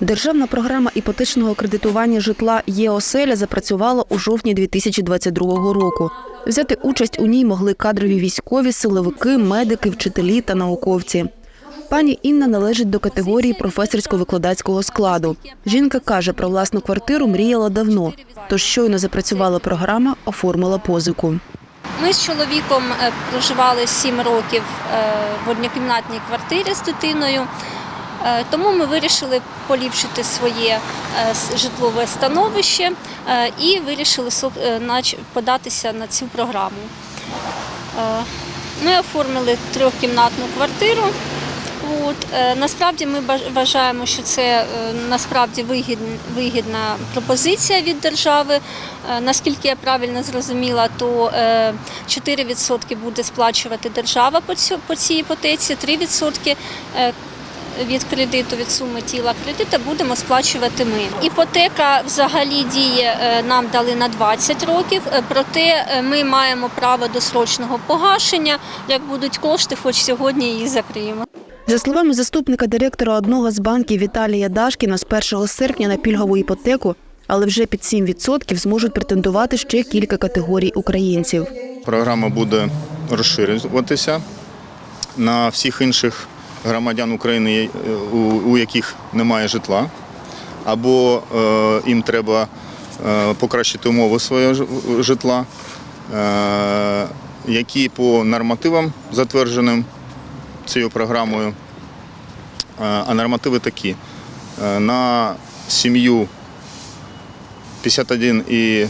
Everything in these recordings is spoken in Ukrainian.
Державна програма іпотечного кредитування житла ЄОСЕЛЯ запрацювала у жовтні 2022 року. Взяти участь у ній могли кадрові військові, силовики, медики, вчителі та науковці. Пані Інна належить до категорії професорсько-викладацького складу. Жінка каже, про власну квартиру мріяла давно, тож щойно запрацювала програма, оформила позику. Ми з чоловіком е, проживали 7 років е, в однокімнатній квартирі з дитиною, тому ми вирішили поліпшити своє е, житлове становище е, і вирішили е, податися на цю програму. Е, Ми оформили трьохкімнатну квартиру. От, е, насправді ми вважаємо, що це е, насправді вигідн- вигідна пропозиція від держави. Е, наскільки я правильно зрозуміла, то е, 4% буде сплачувати держава по, цій іпотеці, 3% е, від кредиту, від суми тіла кредита будемо сплачувати ми. Іпотека взагалі діє, е, нам дали на 20 років, е, проте е, ми маємо право до срочного погашення. Як будуть кошти, хоч сьогодні її закриємо. За словами заступника директора одного з банків Віталія Дашкіна, з 1 серпня на пільгову іпотеку, але вже під 7% зможуть претендувати ще кілька категорій українців. Програма буде розширюватися на всіх інших громадян України, е, у, яких немає житла, або е, їм треба е, покращити умови свого житла, які по нормативам затвердженим цією програмою. А нормативи такі. На сім'ю 51 і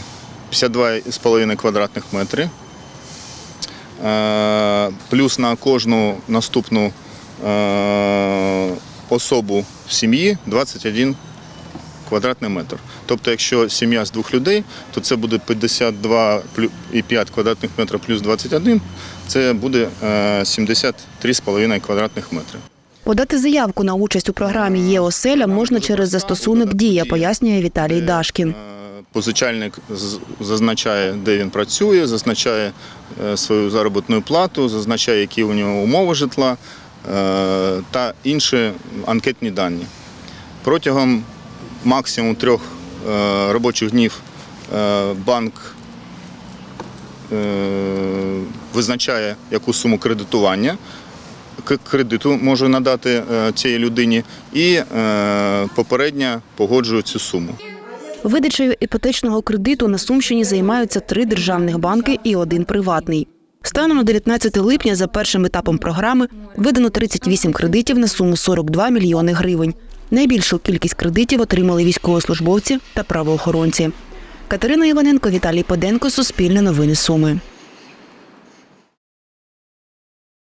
52,5 квадратних метри. Плюс на кожну наступну особу в сім'ї 21 квадратний метр. Тобто, якщо сім'я з двох людей, то це буде 52,5 квадратних метрів плюс 21, це буде е, 73,5 квадратних метри. Подати заявку на участь у програмі ЄОСЕЛЯ можна через застосунок Дія, пояснює Віталій Дашкін. Е, Позичальник зазначає, де він працює, зазначає е, свою заробітну плату, зазначає, які у нього умови житла е, та інші анкетні дані. Протягом максимум трьох е, робочих днів е, банк е, визначає яку суму кредитування. Кредиту може надати е, цій людині і е, попередньо погоджує цю суму. Видачею іпотечного кредиту на Сумщині займаються три державних банки і один приватний. Станом на 19 липня за першим етапом програми видано 38 кредитів на суму 42 мільйони гривень. Найбільшу кількість кредитів отримали військовослужбовці та правоохоронці. Катерина Іваненко, Віталій Поденко, Суспільне новини Суми.